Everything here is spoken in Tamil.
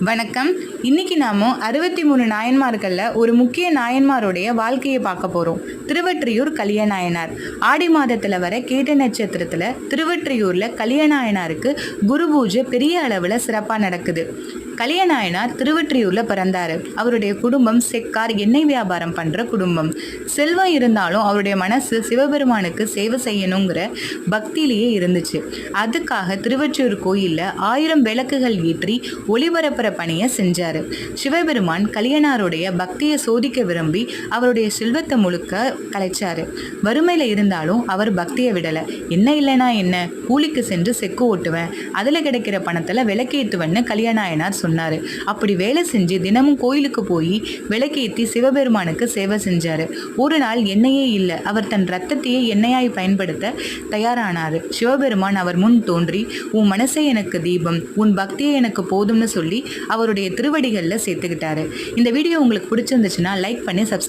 வணக்கம். இன்னைக்கு நாம அறுபத்தி மூணு நாயன்மார்களில் ஒரு முக்கிய நாயன்மாருடைய வாழ்க்கையை பார்க்க போகிறோம் திருவற்றியூர் கலியநாயனார். ஆடி மாதத்தில் வர கேட்ட நட்சத்திரத்தில் திருவற்றியூரில் கலியநாயனாருக்கு குரு பூஜை பெரிய அளவில் சிறப்பாக நடக்குது. கலியநாயனார் திருவற்றியூரில் பிறந்தார். அவருடைய குடும்பம் செக்கார் எண்ணெய் வியாபாரம் பண்ணுற குடும்பம். செல்வம் இருந்தாலும் அவருடைய மனசு சிவபெருமானுக்கு சேவை செய்யணுங்கிற பக்தியிலேயே இருந்துச்சு. அதுக்காக திருவற்றியூர் கோயிலில் ஆயிரம் விளக்குகள் ஏற்றி ஒளிபரப்புற பணியை செஞ்சார். சிவபெருமான் கலியனாருடைய பக்தியை சோதிக்க விரும்பி அவருடைய செல்வத்தை முழுக்க கலைச்சார். வறுமையில் இருந்தாலும் அவர் பக்தியை விடலை. என்ன இல்லைனா என்ன? கூலிக்கு சென்று செக்கு ஓட்டுவேன். அதில் கிடைக்கிற பணத்தில் விளக்கேற்றுவேன்னு கல்யாணாயனார் சொன்னார். அப்படி வேலை செஞ்சு தினமும் கோயிலுக்கு போய் விளக்கேற்றி சிவபெருமானுக்கு சேவை செஞ்சார். ஒரு நாள் எண்ணெயே இல்லை. அவர் தன் ரத்தத்தையே எண்ணெயாய் பயன்படுத்த தயாரானார். சிவபெருமான் அவர் முன் தோன்றி உன் மனசே எனக்கு தீபம். உன் பக்தியே எனக்கு போதும்னு சொல்லி அவருடைய திருவடிகளில் சேர்த்துக்கிட்டாரு. இந்த வீடியோ உங்களுக்கு பிடிச்சிருந்துச்சுன்னா லைக் பண்ணி சப்ஸ்கிரைப்